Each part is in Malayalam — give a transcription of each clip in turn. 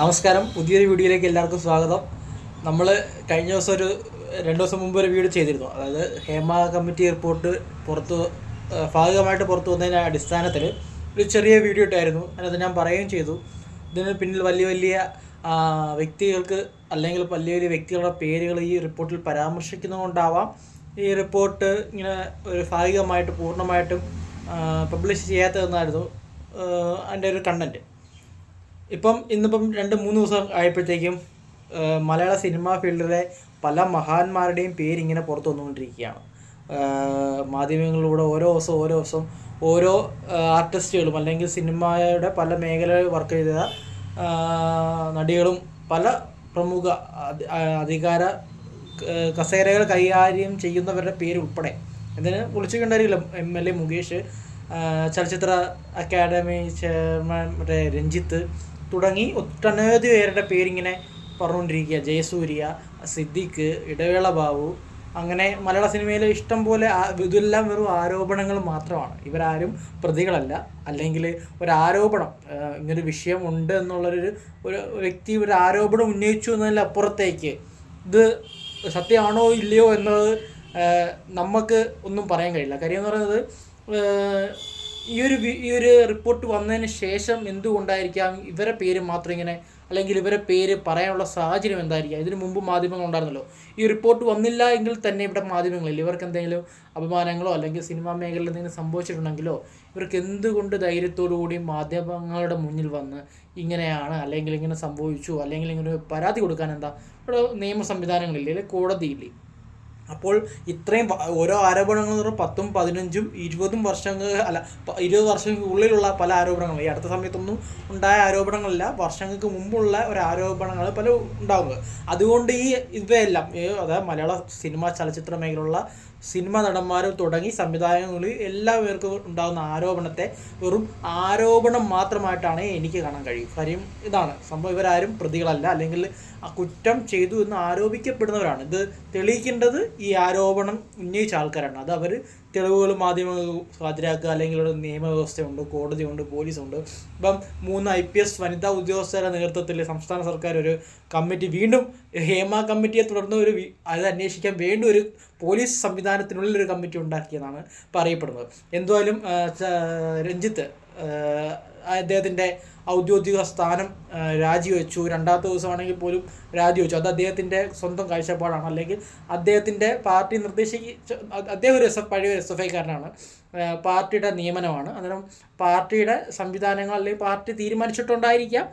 നമസ്കാരം. പുതിയൊരു വീഡിയോയിലേക്ക് എല്ലാവർക്കും സ്വാഗതം. നമ്മൾ കഴിഞ്ഞ ദിവസം ഒരു രണ്ട് ദിവസം മുമ്പ് ഒരു വീഡിയോ ചെയ്തിരുന്നു. അതായത് ഹേമ കമ്മിറ്റി റിപ്പോർട്ട് പുറത്ത് ഭാഗികമായിട്ട് പുറത്തു വന്നതിന്റെ അടിസ്ഥാനത്തിൽ ഒരു ചെറിയ വീഡിയോ ഇട്ടായിരുന്നു. അതിനകത്ത് ഞാൻ പറയുകയും ചെയ്തു. ഇതിന് പിന്നിൽ വലിയ വലിയ വ്യക്തികൾക്ക് അല്ലെങ്കിൽ വലിയ വലിയ വ്യക്തികളുടെ പേരുകൾ ഈ റിപ്പോർട്ടിൽ പരാമർശിക്കുന്നതുകൊണ്ടാവാം ഈ റിപ്പോർട്ട് ഇങ്ങനെ ഒരു ഭാഗികമായിട്ട് പൂർണമായിട്ടും പബ്ലിഷ് ചെയ്യാത്തതെന്നായിരുന്നു അതിന്റെ ഒരു കണ്ടന്റ് ഇപ്പം ഇന്നിപ്പം രണ്ട് മൂന്ന് ദിവസം ആയപ്പോഴത്തേക്കും മലയാള സിനിമാ ഫീൽഡിലെ പല മഹാന്മാരുടെയും പേരിങ്ങനെ പുറത്തു വന്നുകൊണ്ടിരിക്കുകയാണ്. മാധ്യമങ്ങളിലൂടെ ഓരോ ദിവസം ഓരോ ദിവസം ഓരോ ആർട്ടിസ്റ്റുകളും അല്ലെങ്കിൽ സിനിമയുടെ പല മേഖലകളിൽ വർക്ക് ചെയ്ത നടികളും പല പ്രമുഖ അധികാര കസേരകൾ കൈകാര്യം ചെയ്യുന്നവരുടെ പേര് ഉൾപ്പെടെ. ഇതിന് വിളിച്ചു കണ്ടറിയില്ല. എം എൽ എ മുകേഷ് ചലച്ചിത്ര അക്കാദമി ചെയർമാൻ മറ്റേ രഞ്ജിത്ത് തുടങ്ങി ഒട്ടനവധി പേരുടെ പേരിങ്ങനെ പറഞ്ഞുകൊണ്ടിരിക്കുക. ജയസൂര്യ സിദ്ദിഖ് ഇടവേള ബാബു. അങ്ങനെ മലയാള സിനിമയിലെ ഇഷ്ടം പോലെ ഇതെല്ലാം വെറും ആരോപണങ്ങൾ മാത്രമാണ്. ഇവരാരും പ്രതികളല്ല. അല്ലെങ്കിൽ ഒരു ആരോപണം ഇങ്ങനൊരു വിഷയം ഉണ്ട് എന്നുള്ളൊരു ഒരു വ്യക്തി ഒരു ആരോപണം ഉന്നയിച്ചു എന്നതിലപ്പുറത്തേക്ക് ഇത് സത്യമാണോ ഇല്ലയോ എന്നത് നമുക്ക് ഒന്നും പറയാൻ കഴിയില്ല. കാര്യം എന്ന് പറയുന്നത് ഈ ഒരു ഈ ഒരു റിപ്പോർട്ട് വന്നതിന് ശേഷം എന്തുകൊണ്ടായിരിക്കാം ഇവരെ പേര് മാത്രം ഇങ്ങനെ അല്ലെങ്കിൽ ഇവരെ പേര് പറയാനുള്ള സാഹചര്യം എന്തായിരിക്കാം? ഇതിനു മുമ്പ് മാധ്യമങ്ങൾ ഉണ്ടായിരുന്നല്ലോ. ഈ റിപ്പോർട്ട് വന്നില്ല എങ്കിൽ തന്നെ ഇവിടെ മാധ്യമങ്ങളില്ല? ഇവർക്ക് എന്തെങ്കിലും അപമാനങ്ങളോ അല്ലെങ്കിൽ സിനിമാ മേഖലയിൽ എന്തെങ്കിലും സംഭവിച്ചിട്ടുണ്ടെങ്കിലോ ഇവർക്ക് എന്തുകൊണ്ട് കൂടി മാധ്യമങ്ങളുടെ മുന്നിൽ വന്ന് ഇങ്ങനെയാണ് അല്ലെങ്കിൽ ഇങ്ങനെ സംഭവിച്ചു അല്ലെങ്കിൽ ഇങ്ങനെ പരാതി കൊടുക്കാൻ എന്താ? ഇവിടെ നിയമ സംവിധാനങ്ങളില്ലേ അല്ലെങ്കിൽ കോടതിയില്ലേ? അപ്പോൾ ഇത്രയും ഓരോ ആരോപണങ്ങൾ പത്തും പതിനഞ്ചും ഇരുപതും വർഷങ്ങൾ അല്ല ഇരുപത് വർഷങ്ങൾക്കുള്ളിലുള്ള പല ആരോപണങ്ങളും. ഈ അടുത്ത സമയത്തൊന്നും ഉണ്ടായ ആരോപണങ്ങളല്ല. വർഷങ്ങൾക്ക് മുമ്പുള്ള ഒരു ആരോപണങ്ങൾ പല ഉണ്ടാവുക അതുകൊണ്ട് ഈ ഇവയെല്ലാം അതായത് മലയാള സിനിമ ചലച്ചിത്ര മേഖലയിലുള്ള സിനിമ നടന്മാരും തുടങ്ങി സംവിധായകങ്ങളിൽ എല്ലാവർക്കും ഉണ്ടാകുന്ന ആരോപണത്തെ വെറും ആരോപണം മാത്രമായിട്ടാണ് എനിക്ക് കാണാൻ കഴിയും. കാര്യം ഇതാണ്. സംഭവം ഇവരാരും പ്രതികളല്ല. അല്ലെങ്കിൽ ആ കുറ്റം ചെയ്തു എന്ന് ആരോപിക്കപ്പെടുന്നവരാണ്. ഇത് തെളിയിക്കേണ്ടത് ഈ ആരോപണം ഉന്നയിച്ച ആൾക്കാരാണ്. അത് അവർ തെളിവുകൾ മാധ്യമങ്ങൾ ഹാജരാക്കുക അല്ലെങ്കിൽ ഒരു നിയമവ്യവസ്ഥയുണ്ട് കോടതിയുണ്ട് പോലീസുണ്ട്. ഇപ്പം മൂന്ന് ഐ പി എസ് വനിതാ ഉദ്യോഗസ്ഥരുടെ നേതൃത്വത്തിൽ സംസ്ഥാന സർക്കാർ ഒരു കമ്മിറ്റി വീണ്ടും ഹേമ കമ്മിറ്റിയെ തുടർന്ന് ഒരു അത് അന്വേഷിക്കാൻ വേണ്ടി ഒരു പോലീസ് സംവിധാനത്തിനുള്ളിൽ ഒരു കമ്മിറ്റി ഉണ്ടാക്കിയെന്നാണ് പറയപ്പെടുന്നത്. എന്തായാലും രഞ്ജിത്ത് അദ്ദേഹത്തിന്റെ ഔദ്യോഗിക സ്ഥാനം രാജിവെച്ചു. രണ്ടാമത്തെ ദിവസമാണെങ്കിൽ പോലും രാജിവെച്ചു. അത് അദ്ദേഹത്തിന്റെ സ്വന്തം കാഴ്ചപ്പാടാണ്. അല്ലെങ്കിൽ അദ്ദേഹത്തിന്റെ പാർട്ടി നിർദ്ദേശിച്ച അദ്ദേഹം ഒരു എസ് എഫ് പഴയ എസ് എഫ് ഐക്കാരനാണ്. പാർട്ടിയുടെ നിയമനമാണ്. അന്നേരം പാർട്ടിയുടെ സംവിധാനങ്ങൾ അല്ലെങ്കിൽ പാർട്ടി തീരുമാനിച്ചിട്ടുണ്ടായിരിക്കാം.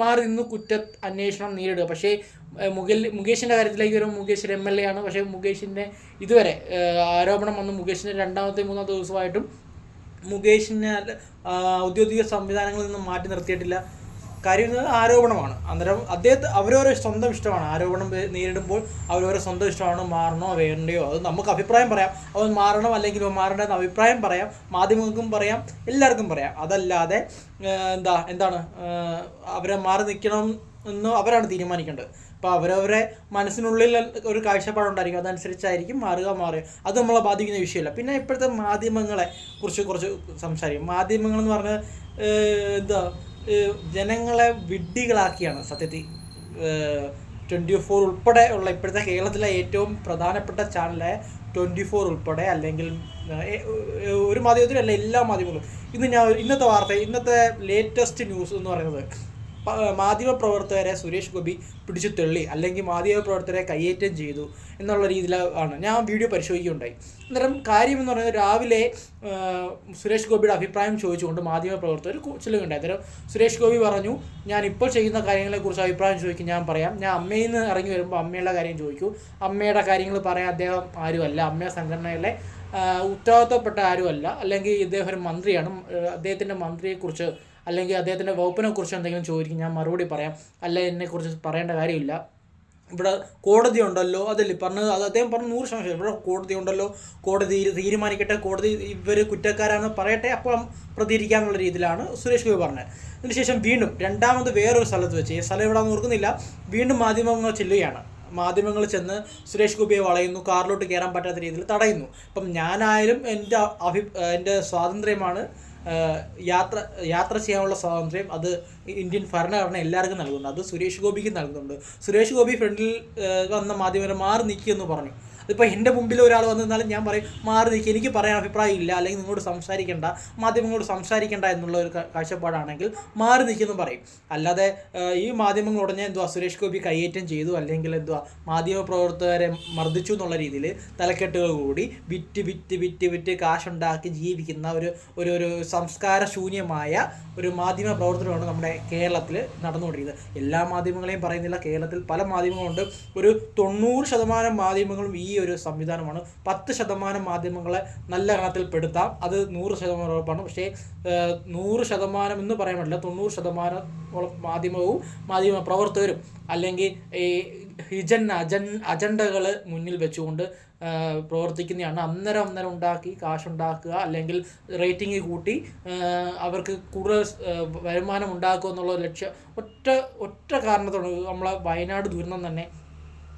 മാറി നിന്ന് കുറ്റ അന്വേഷണം നേരിടുക. പക്ഷേ മുകേൽ മുകേഷിന്റെ കാര്യത്തിലേക്ക് വരുമ്പോൾ മുകേഷ് എം എൽ എ ആണ്. പക്ഷേ മുകേഷിന്റെ ഇതുവരെ ആരോപണം വന്ന് മുകേഷിന്റെ രണ്ടാമത്തെ മൂന്നാമത്തെ ദിവസമായിട്ടും മുകേഷിനെ ഔദ്യോഗിക സംവിധാനങ്ങളിൽ നിന്ന് മാറ്റി നിർത്തിയിട്ടില്ല. കാര്യം എന്നത് ആരോപണമാണ്. അന്നേരം അദ്ദേഹത്തെ അവരവരെ സ്വന്തം ഇഷ്ടമാണ്. ആരോപണം നേരിടുമ്പോൾ അവരവരെ സ്വന്തം ഇഷ്ടമാണ്. മാറണോ വേണ്ടയോ? അത് നമുക്ക് അഭിപ്രായം പറയാം. അവൻ മാറണം അല്ലെങ്കിൽ അവൻ മാറേണ്ടെന്ന് അഭിപ്രായം പറയാം. മാധ്യമങ്ങൾക്കും പറയാം. എല്ലാവർക്കും പറയാം. അതല്ലാതെ എന്താ എന്താണ് അവരെ മാറി നിൽക്കണം എന്ന് അവരാണ് തീരുമാനിക്കേണ്ടത്. അപ്പോൾ അവരവരെ മനസ്സിനുള്ളിൽ ഒരു കാഴ്ചപ്പാടുണ്ടായിരിക്കും അതനുസരിച്ചായിരിക്കും മാറുക മാറുക. അത് നമ്മളെ ബാധിക്കുന്ന വിഷയമല്ല. പിന്നെ ഇപ്പോഴത്തെ മാധ്യമങ്ങളെ കുറിച്ച് കുറച്ച് സംസാരിക്കും. മാധ്യമങ്ങൾ എന്ന് പറഞ്ഞാൽ എന്താ ജനങ്ങളെ വിഡ്ഢികളാക്കിയാണ് സത്യത്തിൽ. ട്വന്റി ഫോർ ഉൾപ്പെടെ ഉള്ള ഇപ്പോഴത്തെ കേരളത്തിലെ ഏറ്റവും പ്രധാനപ്പെട്ട ചാനലായ ട്വന്റി ഫോർ ഉൾപ്പെടെ അല്ലെങ്കിൽ ഒരു മാധ്യമത്തിലല്ല എല്ലാ മാധ്യമങ്ങളും. ഇന്ന് ഞാൻ ഇന്നത്തെ വാർത്ത ഇന്നത്തെ ലേറ്റസ്റ്റ് ന്യൂസ് എന്ന് പറയുന്നത് മാധ്യമപ്രവർത്തകരെ സുരേഷ് ഗോപി പിടിച്ചു തള്ളി അല്ലെങ്കിൽ മാധ്യമപ്രവർത്തകരെ കയ്യേറ്റം ചെയ്തു എന്നുള്ള രീതിയിലാണ് ഞാൻ വീഡിയോ പരിശോധിക്കുകയുണ്ടായി. അന്നേരം കാര്യം എന്ന് പറയുന്നത് രാവിലെ സുരേഷ് ഗോപിയുടെ അഭിപ്രായം ചോദിച്ചുകൊണ്ട് മാധ്യമപ്രവർത്തകർ ചെല്ലുകയുണ്ടായി. അന്നേരം സുരേഷ് ഗോപി പറഞ്ഞു ഞാൻ ഇപ്പോൾ ചെയ്യുന്ന കാര്യങ്ങളെക്കുറിച്ച് അഭിപ്രായം ചോദിക്കും ഞാൻ പറയാം. ഞാൻ അമ്മയിൽ നിന്ന് ഇറങ്ങി വരുമ്പോൾ അമ്മയുടെ കാര്യം ചോദിക്കൂ. അമ്മയുടെ കാര്യങ്ങൾ പറയാൻ അദ്ദേഹം ആരുമല്ല. അമ്മ സംഘടനയിലെ ഉത്തരവാദിത്തപ്പെട്ട ആരുമല്ല. അല്ലെങ്കിൽ ഇദ്ദേഹം ഒരു മന്ത്രിയാണ്. അദ്ദേഹത്തിന്റെ മന്ത്രിയെക്കുറിച്ച് അല്ലെങ്കിൽ അദ്ദേഹത്തിന്റെ വകുപ്പിനെ കുറിച്ച് എന്തെങ്കിലും ചോദിക്കും ഞാൻ മറുപടി പറയാം. അല്ല എന്നെക്കുറിച്ച് പറയേണ്ട കാര്യമില്ല. ഇവിടെ കോടതി ഉണ്ടല്ലോ അതല്ലേ പറഞ്ഞത്? അത് അദ്ദേഹം പറഞ്ഞു നൂറ് ശതമാനം ഇവിടെ കോടതി ഉണ്ടല്ലോ കോടതി തീരുമാനിക്കട്ടെ കോടതി ഇവർ കുറ്റക്കാരാണെന്ന് പറയട്ടെ അപ്പം പ്രതികരിക്കാമെന്നുള്ള രീതിയിലാണ് സുരേഷ് ഗോപി പറഞ്ഞത്. അതിനുശേഷം വീണ്ടും രണ്ടാമത് വേറൊരു സ്ഥലത്ത് വെച്ച് ഈ സ്ഥലം ഇവിടെ ഓർക്കുന്നില്ല വീണ്ടും മാധ്യമങ്ങൾ ചെല്ലുകയാണ്. മാധ്യമങ്ങൾ ചെന്ന് സുരേഷ് ഗോപിയെ വളയുന്നു കാറിലോട്ട് കയറാൻ പറ്റാത്ത രീതിയിൽ തടയുന്നു. അപ്പം ഞാനായാലും എന്റെ അഭി എന്റെ സ്വാതന്ത്ര്യമാണ് യാത്ര യാത്ര ചെയ്യാനുള്ള സ്വാതന്ത്ര്യം അത് ഇന്ത്യൻ ഭരണഘടന എല്ലാവർക്കും നൽകുന്നുണ്ട്. അത് സുരേഷ് ഗോപിക്ക് നൽകുന്നുണ്ട്. സുരേഷ് ഗോപി ഫ്രണ്ടിൽ വന്ന മാധ്യമരെ മാറി നിൽക്കുമെന്ന് പറഞ്ഞു. അതിപ്പോൾ എന്റെ മുമ്പിൽ ഒരാൾ വന്നു നിന്നാലും ഞാൻ പറയും മാറി നിൽക്കുക എനിക്ക് പറയാൻ അഭിപ്രായം ഇല്ല അല്ലെങ്കിൽ നിങ്ങളോട് സംസാരിക്കേണ്ട മാധ്യമങ്ങളോട് സംസാരിക്കേണ്ട എന്നുള്ള ഒരു കാഴ്ചപ്പാടാണെങ്കിൽ മാറി നിൽക്കുമെന്ന് പറയും. അല്ലാതെ ഈ മാധ്യമങ്ങൾ ഉടനെ എന്തുവാ സുരേഷ് ഗോപി കയ്യേറ്റം ചെയ്തു അല്ലെങ്കിൽ എന്തുവാ മാധ്യമ പ്രവർത്തകരെ മർദ്ദിച്ചു എന്നുള്ള രീതിയിൽ തലക്കെട്ടുകൾ കൂടി വിറ്റ് വിറ്റ് വിറ്റ് വിറ്റ് കാശുണ്ടാക്കി ജീവിക്കുന്ന ഒരു ഒരു ഒരു സംസ്കാര ശൂന്യമായ ഒരു മാധ്യമ പ്രവർത്തനമാണ് നമ്മുടെ കേരളത്തിൽ നടന്നുകൊണ്ടിരിക്കുന്നത്. എല്ലാ മാധ്യമങ്ങളെയും പറയുന്നില്ല കേരളത്തിൽ പല മാധ്യമങ്ങളുണ്ട്. ഒരു തൊണ്ണൂറ് ശതമാനം മാധ്യമങ്ങളും ഈ ഒരു സംവിധാനമാണ്. പത്ത് ശതമാനം മാധ്യമങ്ങളെ നല്ല ഗണത്തിൽ പെടുത്താം. അത് നൂറ് ശതമാനം ഉറപ്പാണ്. പക്ഷേ നൂറ് ശതമാനം എന്ന് പറയാൻ പറ്റില്ല. തൊണ്ണൂറ് ശതമാനം മാധ്യമവും മാധ്യമ പ്രവർത്തകരും അല്ലെങ്കിൽ ഈ ഹിജൻ അജൻ അജണ്ടകൾ മുന്നിൽ വെച്ചുകൊണ്ട് പ്രവർത്തിക്കുന്നതാണ്. അന്നേരം അന്നേരം ഉണ്ടാക്കി കാശുണ്ടാക്കുക അല്ലെങ്കിൽ റേറ്റിംഗ് കൂട്ടി അവർക്ക് കൂടുതൽ വരുമാനം ഉണ്ടാക്കുക എന്നുള്ള ലക്ഷ്യം. ഒറ്റ ഒറ്റ കാരണത്തോട് നമ്മളെ വയനാട് ദുരന്തം തന്നെ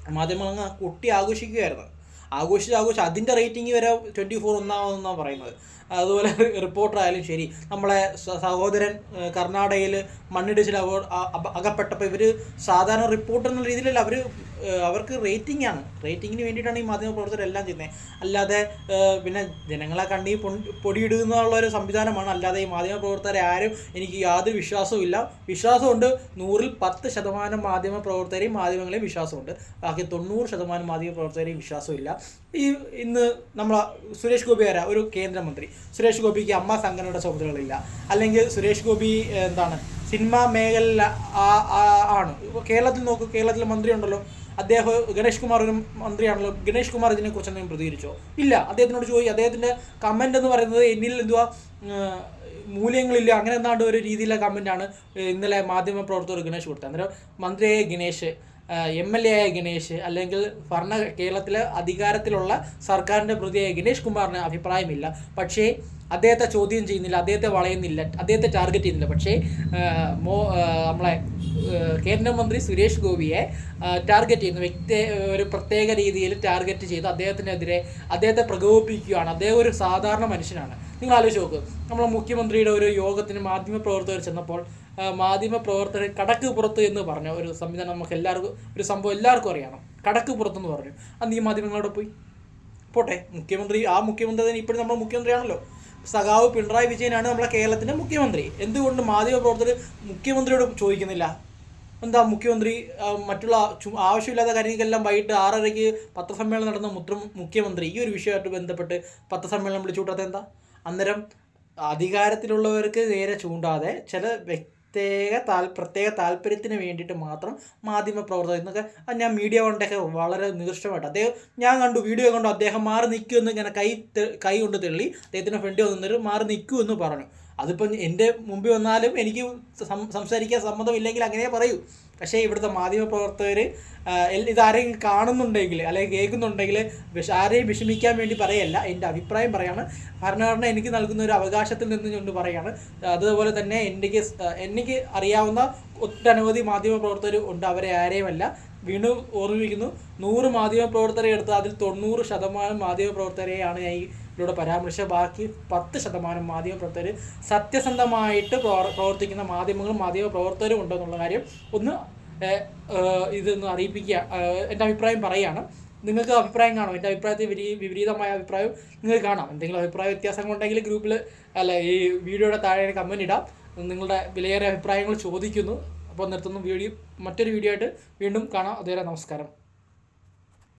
മാധ്യമങ്ങൾ അങ്ങ് കൊട്ടി ആഘോഷിക്കുകയായിരുന്നു. ആഘോഷിച്ച് ആഘോഷിച്ച് അതിന്റെ റേറ്റിംഗ് വരെ ട്വന്റി ഫോർ ഒന്നാമതെന്നാണ് പറയുന്നത്. അതുപോലെ റിപ്പോർട്ടർ ആയാലും ശരി നമ്മളെ സഹോദരൻ കർണാടകയിൽ മണ്ണിടിച്ചിൽ അകപ്പെട്ടപ്പോൾ ഇവർ സാധാരണ റിപ്പോർട്ടർ എന്ന രീതിയിലല്ല അവർ അവർക്ക് റേറ്റിംഗ് ആണ്. റേറ്റിങ്ങിന് വേണ്ടിയിട്ടാണ് ഈ മാധ്യമ പ്രവർത്തകർ എല്ലാം ചെയ്യുന്നത്. അല്ലാതെ പിന്നെ ജനങ്ങളെ കണ്ണി പൊടിയിടുന്നുള്ള ഒരു സംവിധാനമാണ്. അല്ലാതെ ഈ മാധ്യമ പ്രവർത്തകരെ ആരും എനിക്ക് യാതൊരു വിശ്വാസവും ഇല്ല. വിശ്വാസമുണ്ട്. നൂറിൽ പത്ത് ശതമാനം മാധ്യമ പ്രവർത്തകരെയും മാധ്യമങ്ങളെയും വിശ്വാസമുണ്ട്. ബാക്കി തൊണ്ണൂറ് ശതമാനം മാധ്യമ പ്രവർത്തകരെയും വിശ്വാസമില്ല ഈ ഇന്ന് നമ്മൾ സുരേഷ് ഗോപി ആരാ? ഒരു കേന്ദ്രമന്ത്രി. സുരേഷ് ഗോപിക്ക് അമ്മ സംഘടനയുടെ ചുമതലകളില്ല അല്ലെങ്കിൽ സുരേഷ് ഗോപി എന്താണ് സിനിമാ മേഖല ആണ്. കേരളത്തിൽ നോക്കൂ കേരളത്തിൽ മന്ത്രി ഉണ്ടല്ലോ. അദ്ദേഹം ഗണേഷ് കുമാർ ഒരു മന്ത്രിയാണല്ലോ. ഗണേഷ് കുമാർ ഇതിനെക്കുറിച്ച് എന്തെങ്കിലും പ്രതികരിച്ചോ? ഇല്ല. അദ്ദേഹത്തിനോട് ചോദിച്ചു അദ്ദേഹത്തിന്റെ കമന്റ് എന്ന് പറയുന്നത് എന്നിൽ എന്തുവാ മൂല്യങ്ങളില്ല. അങ്ങനെ എന്താണ്ട് ഒരു രീതിയിലെ കമന്റാണ് ഇന്നലെ മാധ്യമ പ്രവർത്തകർ ഗണേഷ് കൊടുത്തത്. അന്നേരം മന്ത്രിയായ ഗണേഷ് എം എൽ എ ആയ ഗണേഷ് അല്ലെങ്കിൽ ഭരണ കേരളത്തിലെ അധികാരത്തിലുള്ള സർക്കാരിന്റെ പ്രതിയായ ഗണേഷ് കുമാറിന് അഭിപ്രായമില്ല. പക്ഷേ അദ്ദേഹത്തെ ചോദ്യം ചെയ്യുന്നില്ല അദ്ദേഹത്തെ വളയുന്നില്ല അദ്ദേഹത്തെ ടാർഗറ്റ് ചെയ്യുന്നില്ല. പക്ഷേ മോ നമ്മളെ കേന്ദ്രമന്ത്രി സുരേഷ് ഗോപിയെ ടാർഗറ്റ് ചെയ്യുന്നു വ്യക്തി ഒരു പ്രത്യേക രീതിയിൽ ടാർഗറ്റ് ചെയ്ത് അദ്ദേഹത്തിനെതിരെ അദ്ദേഹത്തെ പ്രകോപിപ്പിക്കുകയാണ്. അദ്ദേഹം ഒരു സാധാരണ മനുഷ്യനാണ്. നിങ്ങൾ ആലോചിച്ച് നോക്ക് നമ്മളെ മുഖ്യമന്ത്രിയുടെ ഒരു യോഗത്തിന് മാധ്യമപ്രവർത്തകർ ചെന്നപ്പോൾ മാധ്യമ പ്രവർത്തകർ കടക്ക് പുറത്ത് എന്ന് പറഞ്ഞ ഒരു സംവിധാനം നമുക്ക് എല്ലാവർക്കും ഒരു സംഭവം എല്ലാവർക്കും അറിയണം. കടക്ക് പുറത്തെന്ന് പറഞ്ഞു. അന്ന് ഈ മാധ്യമങ്ങളോട് പോയി? പോട്ടെ മുഖ്യമന്ത്രി ആ മുഖ്യമന്ത്രി തന്നെ ഇപ്പോഴും നമ്മുടെ മുഖ്യമന്ത്രിയാണല്ലോ. സഖാവ് പിണറായി വിജയനാണ് നമ്മുടെ കേരളത്തിന്റെ മുഖ്യമന്ത്രി. എന്തുകൊണ്ട് മാധ്യമ പ്രവർത്തകർ മുഖ്യമന്ത്രിയോട് ചോദിക്കുന്നില്ല? എന്താ മുഖ്യമന്ത്രി മറ്റുള്ള ആവശ്യമില്ലാത്ത കാര്യങ്ങൾക്കെല്ലാം വൈകിട്ട് ആറരയ്ക്ക് പത്രസമ്മേളനം നടന്ന മുത്ര മുഖ്യമന്ത്രി ഈ ഒരു വിഷയമായിട്ട് ബന്ധപ്പെട്ട് പത്രസമ്മേളനം വിളിച്ചു കൂട്ടാത്ത എന്താ? അന്നേരം അധികാരത്തിലുള്ളവർക്ക് നേരെ ചൂണ്ടാതെ ചില പ്രത്യേക താൽ പ്രത്യേക താല്പര്യത്തിന് വേണ്ടിയിട്ട് മാത്രം മാധ്യമ പ്രവർത്തകർ എന്നൊക്കെ ഞാൻ മീഡിയ കൊണ്ടൊക്കെ വളരെ നികൃഷ്ടമായിട്ട് അദ്ദേഹം ഞാൻ കണ്ടു വീഡിയോ കണ്ടു അദ്ദേഹം മാറി നിൽക്കുമെന്ന് ഇങ്ങനെ കൈ കൈ കൊണ്ട് തെള്ളി അദ്ദേഹത്തിന്റെ ഫ്രണ്ട് വന്നിട്ട് മാറി നിൽക്കുമെന്ന് പറഞ്ഞു. അതിപ്പം എന്റെ മുമ്പിൽ വന്നാലും എനിക്ക് സംസാരിക്കാൻ സമ്മതമില്ലെങ്കിൽ അങ്ങനെ പറയൂ. പക്ഷേ ഇവിടുത്തെ മാധ്യമ പ്രവർത്തകർ ഇതാരെങ്കിലും കാണുന്നുണ്ടെങ്കിൽ അല്ലെങ്കിൽ കേൾക്കുന്നുണ്ടെങ്കിൽ ആരെയും വിഷമിക്കാൻ വേണ്ടി പറയല്ല. എന്റെ അഭിപ്രായം പറയാണ്. ഭരണഘടന എനിക്ക് നൽകുന്ന ഒരു അവകാശത്തിൽ നിന്ന് കൊണ്ട് പറയാണ്. അതുപോലെ തന്നെ എനിക്ക് എനിക്ക് അറിയാവുന്ന ഒട്ടനവധി മാധ്യമ പ്രവർത്തകർ ഉണ്ട്. അവരെ ആരെയുമല്ല. വീണ്ടും ഓർമ്മിപ്പിക്കുന്നു. നൂറ് മാധ്യമ പ്രവർത്തകരെ എടുത്ത് അതിൽ തൊണ്ണൂറ് ശതമാനം മാധ്യമ പ്രവർത്തകരെയാണ് ഞാൻ ഈ ഇതിലൂടെ പരാമർശിച്ച ബാക്കി പത്ത് ശതമാനം മാധ്യമപ്രവർത്തകർ സത്യസന്ധമായിട്ട് പ്രവർത്തിക്കുന്ന മാധ്യമങ്ങളും മാധ്യമ പ്രവർത്തകരും ഉണ്ടെന്നുള്ള കാര്യം ഒന്ന് ഇതൊന്ന് അറിയിപ്പിക്കുക എന്റെ അഭിപ്രായം പറയുകയാണ് നിങ്ങൾക്ക് അഭിപ്രായം കാണും എന്റെ അഭിപ്രായത്തിൽ വിപരീതമായ അഭിപ്രായം നിങ്ങൾക്ക് കാണാം. എന്തെങ്കിലും അഭിപ്രായ വ്യത്യാസങ്ങളുണ്ടെങ്കിൽ ഗ്രൂപ്പിൽ അല്ല ഈ വീഡിയോയുടെ താഴെ കമന്റ് ഇടാം. നിങ്ങളുടെ വിലയേറിയ അഭിപ്രായങ്ങൾ ചോദിക്കുന്നു. അപ്പോൾ നിർത്തുന്നു. വീഡിയോ മറ്റൊരു വീഡിയോ ആയിട്ട് വീണ്ടും കാണാം. അതുവരെ നമസ്കാരം.